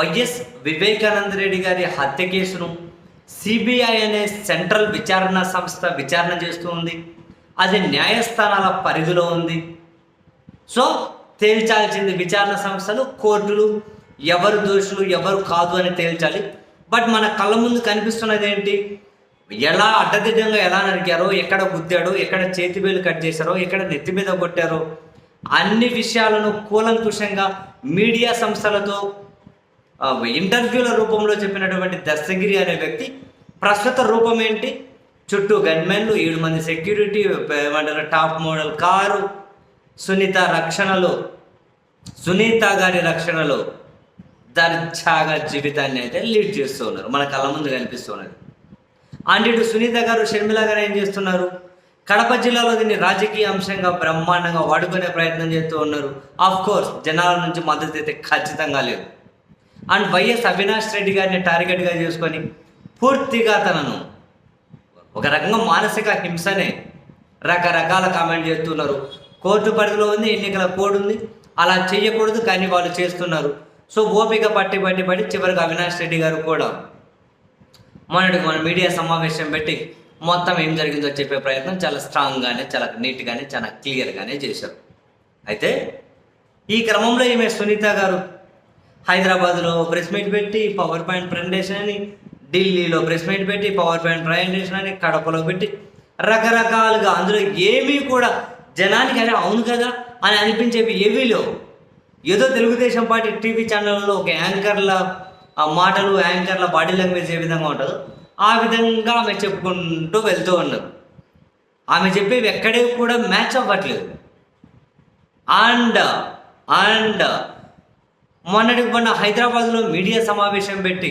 YS Vivekananda Reddy గారి హత్య కేసును సిబిఐ అనే సెంట్రల్ విచారణ సంస్థ విచారణ చేస్తూ ఉంది. అది న్యాయస్థానాల పరిధిలో ఉంది. సో తేల్చాల్సింది విచారణ సంస్థలు కోర్టులు ఎవరు దోషులు ఎవరు కాదు అని తేల్చాలి. బట్ మన కళ్ళ ముందు కనిపిస్తున్నది ఏంటి? ఎలా అడ్డదిడ్డంగా ఎలా నరికారో ఎక్కడ గుద్దాడో ఎక్కడ చేతి వేలు కట్ చేశారో ఎక్కడ నెత్తి మీద కొట్టారో అన్ని విషయాలను కూలంకుషంగా మీడియా సంస్థలతో ఇంటర్వ్యూల రూపంలో చెప్పినటువంటి దస్తగిరి అనే వ్యక్తి ప్రస్తుత రూపం ఏంటి? చుట్టూ గన్మెన్లు ఏడు మంది సెక్యూరిటీ ఏమంటారు టాప్ మోడల్ కారు సునీత రక్షణలో సునీత గారి రక్షణలో దర్జాగా జీవితాన్ని అయితే లీడ్ చేస్తూ ఉన్నారు. మన కళ్ళ ముందు కనిపిస్తున్నది అండ్ ఇటు సునీత గారు షర్మిల గారు ఏం చేస్తున్నారు? కడప జిల్లాలో దీన్ని రాజకీయ అంశంగా బ్రహ్మాండంగా వాడుకునే ప్రయత్నం చేస్తూ ఉన్నారు. ఆఫ్ కోర్స్ జనాల నుంచి మద్దతు అయితే ఖచ్చితంగా లేదు. అండ్ వైఎస్ అవినాష్ రెడ్డి గారిని టార్గెట్గా చేసుకొని పూర్తిగా తనను ఒక రకంగా మానసిక హింసనే రకరకాల కామెంట్ చేస్తున్నారు. కోర్టు పరిధిలో ఉంది ఎన్నికల కోడ్ ఉంది. అలా చేయకూడదు కానీ వాళ్ళు చేస్తున్నారు. సో ఓపిక పట్టి పట్టి పట్టి చివరికి అవినాష్ రెడ్డి గారు కూడా మొన్నటికి మన మీడియా సమావేశం పెట్టి మొత్తం ఏం జరిగిందో చెప్పే ప్రయత్నం చాలా స్ట్రాంగ్గానే చాలా నీట్గానే చాలా క్లియర్గానే చేశారు. అయితే ఈ క్రమంలో ఈమె సునీత గారు హైదరాబాద్లో ప్రెస్ మీట్ పెట్టి పవర్ పాయింట్ ప్రజెంటేషన్ అని ఢిల్లీలో ప్రెస్ మీట్ పెట్టి పవర్ పాయింట్ ప్రజెంటేషన్ అని కడపలో పెట్టి రకరకాలుగా అందులో ఏమీ కూడా జనానికి అరే అవును కదా అని అనిపించేవి ఏవీ లేవు. ఏదో తెలుగుదేశం పార్టీ టీవీ ఛానల్లో ఒక యాంకర్ల మాటలు యాంకర్ల బాడీ లాంగ్వేజ్ ఏ విధంగా ఉంటుందో ఆ విధంగా ఆమె చెప్పుకుంటూ వెళ్తూ ఉన్నారు ఆమె చెప్పేవి ఎక్కడే కూడా మ్యాచ్ అవ్వట్లేదు. అండ్ అండ్ మొన్నటికి మొన్న హైదరాబాద్లో మీడియా సమావేశం పెట్టి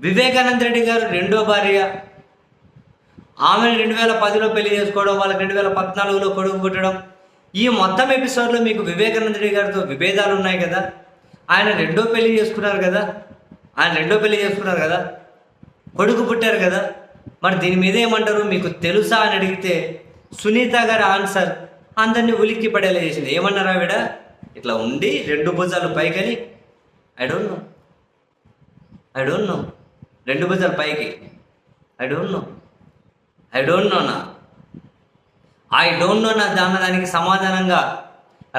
వివేకానంద రెడ్డి గారు రెండో భార్య ఆమెను రెండు వేల పదిలో పెళ్ళి చేసుకోవడం వాళ్ళకి రెండు వేల పద్నాలుగులో కొడుకు పుట్టడం ఈ మొత్తం ఎపిసోడ్లో మీకు వివేకానంద రెడ్డి గారితో విభేదాలు ఉన్నాయి కదా? ఆయన రెండో పెళ్ళి చేసుకున్నారు కదా? ఆయన రెండో పెళ్ళి చేసుకున్నారు కదా? కొడుకు పుట్టారు కదా? మరి దీని మీద ఏమంటారు? మీకు తెలుసా అని అడిగితే సునీత గారి ఆన్సర్ అందరినీ ఉలిక్కి పడేలా చేసింది. ఏమన్నారు ఆవిడ ఇట్లా ఉండి రెండు భుజాలు పైకని I don't know I don't know రెండు భుజాలు పైకి I don't know I don't know నా. ఐ డోంట్ నో నా దాని దానికి సమాధానంగా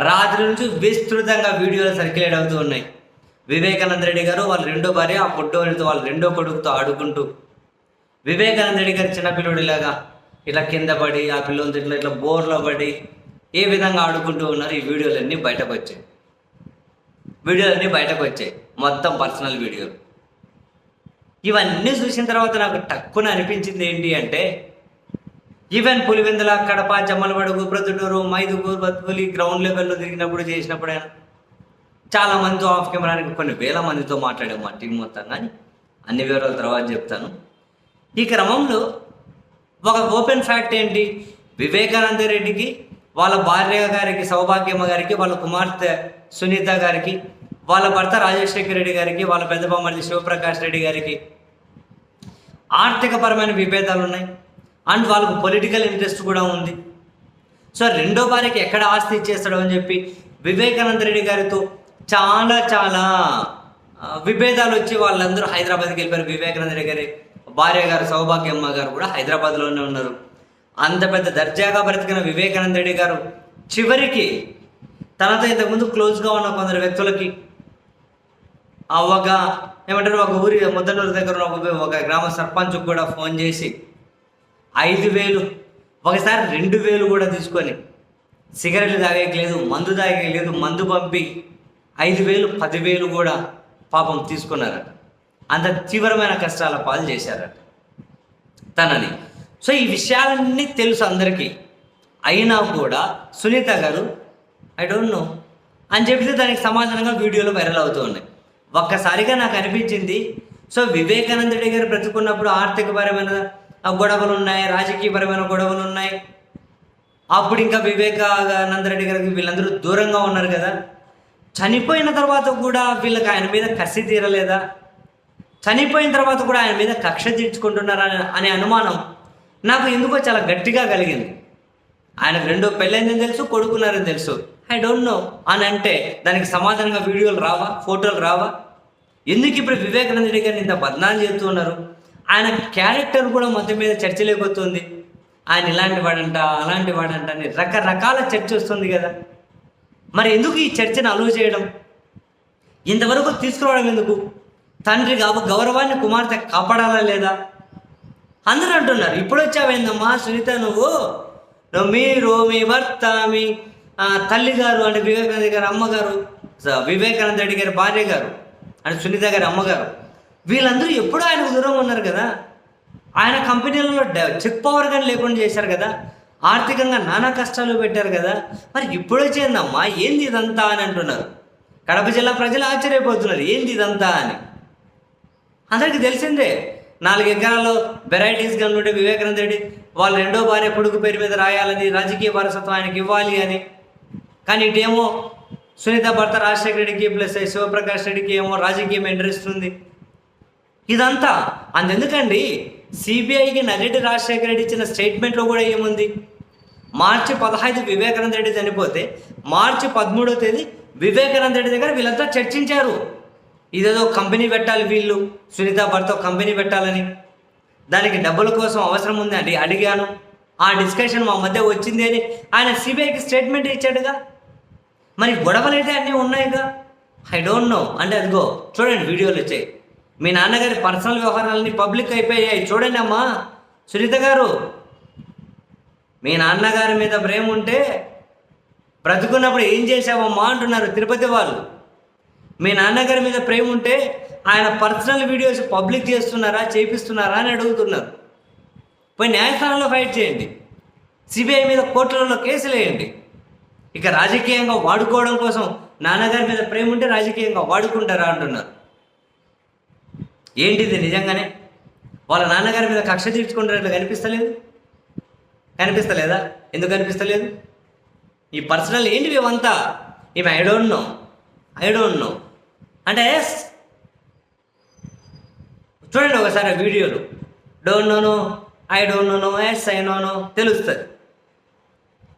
రాత్రి నుంచి విస్తృతంగా వీడియోలు సర్క్యులేట్ అవుతూ ఉన్నాయి. వివేకానంద రెడ్డి గారు వాళ్ళ రెండో భార్య ఆ పొట్టోళ్ళతో వాళ్ళ రెండో కొడుకుతో ఆడుకుంటూ. వివేకానంద రెడ్డి గారు చిన్న పిల్లోడిలాగా ఇట్లా కింద పడి ఆ పిల్లలతో ఇట్లా ఇట్లా బోర్లో పడి ఏ విధంగా ఆడుకుంటూ ఉన్నారు ఈ వీడియోలన్నీ బయటకు వచ్చాయి వీడియోలన్నీ బయటకు వచ్చాయి మొత్తం పర్సనల్ వీడియోలు ఇవన్నీ చూసిన తర్వాత నాకు టక్కున అనిపించింది ఏంటి అంటే ఈవెన్ పులివెందుల కడప జమ్మలమడుగు ప్రొద్దుటూరు మైదుగూరు బతుకులి గ్రౌండ్ లెవెల్లో తిరిగినప్పుడు చేసినప్పుడైనా చాలా మందితో ఆఫ్ కెమెరానికి కొన్ని వేల మందితో మాట్లాడాము మా టీం మొత్తం కానీ అన్ని వివరాల తర్వాత చెప్తాను. ఈ క్రమంలో ఒక ఓపెన్ ఫ్యాక్ట్ ఏంటి? వివేకానంద రెడ్డికి వాళ్ళ భార్య గారికి సౌభాగ్యమ్మ గారికి వాళ్ళ కుమార్తె సునీత గారికి వాళ్ళ భర్త రాజశేఖర రెడ్డి గారికి వాళ్ళ పెద్ద బొమ్మడి శివప్రకాష్ రెడ్డి గారికి ఆర్థికపరమైన విభేదాలు ఉన్నాయి. అండ్ వాళ్ళకు పొలిటికల్ ఇంట్రెస్ట్ కూడా ఉంది. సో రెండో భార్యకి ఎక్కడ ఆస్తి ఇచ్చేస్తాడో అని చెప్పి వివేకానంద రెడ్డి గారితో చాలా చాలా విభేదాలు వచ్చి వాళ్ళందరూ హైదరాబాద్కి వెళ్ళిపోయారు. వివేకానంద రెడ్డి గారి భార్య గారు సౌభాగ్యమ్మ గారు కూడా హైదరాబాద్లోనే ఉన్నారు. అంత పెద్ద దర్జాగా బ్రతికిన వివేకానంద రెడ్డి గారు చివరికి తనతో ఇంతకుముందు క్లోజ్గా ఉన్న కొందరు వ్యక్తులకి ఆ ఒక ఏమంటారు ఒక ఊరి ముద్దనూరు దగ్గర ఒక ఒక గ్రామ సర్పంచ్కి కూడా ఫోన్ చేసి ఐదు వేలు ఒకసారి రెండు వేలు కూడా తీసుకొని సిగరెట్లు తాగేకి లేదు మందు తాగేయలేదు మందు పంపి ఐదు వేలు పదివేలు కూడా పాపం తీసుకున్నారట. అంత తీవ్రమైన కష్టాల పాలు చేశారట తనని. సో ఈ విషయాలన్నీ తెలుసు అందరికీ. అయినా కూడా సునీత గారు ఐ డోంట్ నో అని చెప్తే దానికి సమాధానంగా వీడియోలు వైరల్ అవుతూ ఉన్నాయి. ఒక్కసారిగా నాకు అనిపించింది సో వివేకానంద రెడ్డి గారు బ్రతుకున్నప్పుడు ఆర్థికపరమైన గొడవలు ఉన్నాయి రాజకీయపరమైన గొడవలు ఉన్నాయి. అప్పుడు ఇంకా వివేకానంద రెడ్డి గారికి వీళ్ళందరూ దూరంగా ఉన్నారు కదా. చనిపోయిన తర్వాత కూడా వీళ్ళకి ఆయన మీద కసి తీరలేదా? చనిపోయిన తర్వాత కూడా ఆయన మీద కక్ష తీర్చుకుంటున్నారా? అనే అనుమానం నాకు ఎందుకో చాలా గట్టిగా కలిగింది. ఆయనకు రెండో పెళ్ళైందని తెలుసు కొడుకున్నారని తెలుసు. ఐ డోంట్ నో అని అంటే దానికి సమాధానంగా వీడియోలు రావా ఫోటోలు రావా? ఎందుకు ఇప్పుడు వివేకానంద రెడ్డి గారిని ఇంత బదనాలు చేస్తున్నారు ఆయన క్యారెక్టర్ కూడా మొత్తం మీద చర్చ లేకపోతుంది ఆయన ఇలాంటి వాడంట అలాంటి వాడంట అని రకరకాల చర్చ వస్తుంది కదా. మరి ఎందుకు ఈ చర్చను అలువ చేయడం? ఇంతవరకు తీసుకురావడం ఎందుకు? తండ్రి గౌరవాన్ని కుమార్తె కాపాడాలా లేదా? అందరూ అంటున్నారు ఇప్పుడు వచ్చావేందమ్మా సునీత నువ్వు? నువ్వు మీరు మీ భర్త మీ తల్లిగారు తల్లి గారు అంటే వివేకానంద గారు అమ్మగారు స- వివేకానంద రెడ్డి గారి భార్య గారు అంటే సునీత గారి అమ్మగారు. వీళ్ళందరూ ఎప్పుడూ ఆయనకు దూరంగా ఉన్నారు కదా. ఆయన కంపెనీలలో డ- చెక్ పవర్ కానీ లేకుండా చేశారు కదా. ఆర్థికంగా నానా కష్టాలు పెట్టారు కదా. మరి ఇప్పుడు వచ్చిందమ్మా ఏంది ఇదంతా అని అంటున్నారు. కడప జిల్లా ప్రజలు ఆశ్చర్యపోతున్నారు. ఏంది ఇదంతా అని. అందరికీ తెలిసిందే నాలుగు ఎకరాల్లో వెరైటీస్ కనుంటే వివేకానంద రెడ్డి వాళ్ళ రెండో భార్య కొడుకు పేరు మీద రాయాలని రాజకీయ వారసత్వం ఆయనకి ఇవ్వాలి అని. కానీ ఇటేమో సునీత భర్త రాజశేఖర రెడ్డికి ప్లస్ శివప్రకాష్ రెడ్డికి ఏమో రాజకీయం ఇంట్రెస్ట్ ఉంది. ఇదంతా అందుకండి సిబిఐకి నల్లెడ్డి రాజశేఖర రెడ్డి ఇచ్చిన స్టేట్మెంట్లో కూడా ఏముంది? మార్చి పదహైదు వివేకానంద రెడ్డి చనిపోతే మార్చి పదమూడో తేదీ వివేకానంద రెడ్డి దగ్గర వీళ్ళంతా చర్చించారు. ఇదేదో కంపెనీ పెట్టాలి వీళ్ళు. సునీత భర్త కంపెనీ పెట్టాలని. దానికి డబ్బుల కోసం అవసరం ఉంది అని అడిగాను. ఆ డిస్కషన్ మా మధ్య వచ్చింది అని ఆయన సిబిఐకి స్టేట్మెంట్ ఇచ్చాడుగా. మరి గొడవలు అయితే అన్నీ ఉన్నాయిగా? ఐ డోంట్ నో అంటే అదిగో చూడండి వీడియోలు వచ్చాయి. మీ నాన్నగారి పర్సనల్ వ్యవహారాలన్నీ పబ్లిక్ అయిపోయాయి. చూడండి అమ్మా సునీత గారు. మీ నాన్నగారి మీద ప్రేమ ఉంటే బ్రతుకున్నప్పుడు ఏం చేసావమ్మా అంటున్నారు తిరుపతి వాళ్ళు. మీ నాన్నగారి మీద ప్రేమ ఉంటే ఆయన పర్సనల్ వీడియోస్ పబ్లిక్ చేస్తున్నారా చేపిస్తున్నారా అని అడుగుతున్నారు. పోయి న్యాయస్థానంలో ఫైట్ చేయండి. సిబిఐ మీద కోర్టులలో కేసులు వేయండి. ఇక రాజకీయంగా వాడుకోవడం కోసం నాన్నగారి మీద ప్రేమ ఉంటే రాజకీయంగా వాడుకుంటారా అంటున్నారు. ఏంటిది నిజంగానే? వాళ్ళ నాన్నగారి మీద కక్ష తీర్చుకుంటున్నట్లు కనిపిస్తలేదు? కనిపిస్తలేదా? ఎందుకు కనిపిస్తలేదు? ఈ పర్సనల్ ఏంటివి ఇవంతా? ఇవి I don't know I don't know అంటే ఎస్ చూడండి ఒకసారి ఆ వీడియోలు డోంట్ నోను ఐ డోంట్ నోను ఎస్ ఐ నోను తెలుస్తుంది.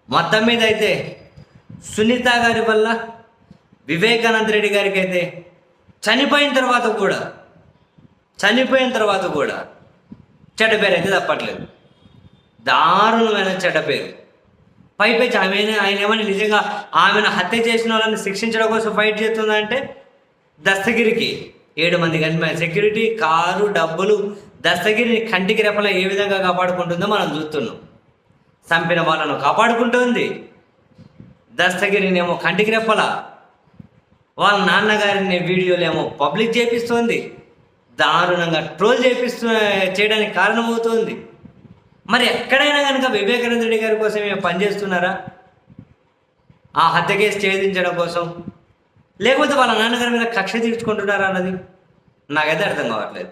మొత్తం మీద అయితే సునీత గారి వల్ల వివేకానంద రెడ్డి గారికి అయితే చనిపోయిన తర్వాత కూడా చనిపోయిన తర్వాత కూడా చెడ్డ పేరు అయితే తప్పట్లేదు. దారుణమైన చెడ్డ పేరు. పైపెచ్చి ఆమె ఆయన ఏమని నిజంగా ఆమెను హత్య చేసిన వాళ్ళని శిక్షించడం కోసం ఫైట్ చేస్తుందంటే దస్తగిరికి. ఏడు మంది గన్మెన్ సెక్యూరిటీ కారు డబ్బులు. దస్తగిరిని కంటికి రెప్పల ఏ విధంగా కాపాడుకుంటుందో మనం చూస్తున్నాం. చంపిన వాళ్ళను కాపాడుకుంటుంది. దస్తగిరినేమో కంటికి రెప్పల. వాళ్ళ నాన్నగారిని వీడియోలు ఏమో పబ్లిక్ చేపిస్తుంది. దారుణంగా ట్రోల్ చేపిస్తూ చేయడానికి కారణమవుతుంది. మరి ఎక్కడైనా కనుక వివేకానంద రెడ్డి గారి కోసం ఏమైనా పనిచేస్తున్నారా? ఆ హత్య కేసు ఛేదించడం కోసం లేకపోతే వాళ్ళ నాన్నగారి మీద కక్ష తీర్చుకుంటున్నారా అన్నది? నాకైతే అర్థం కావట్లేదు.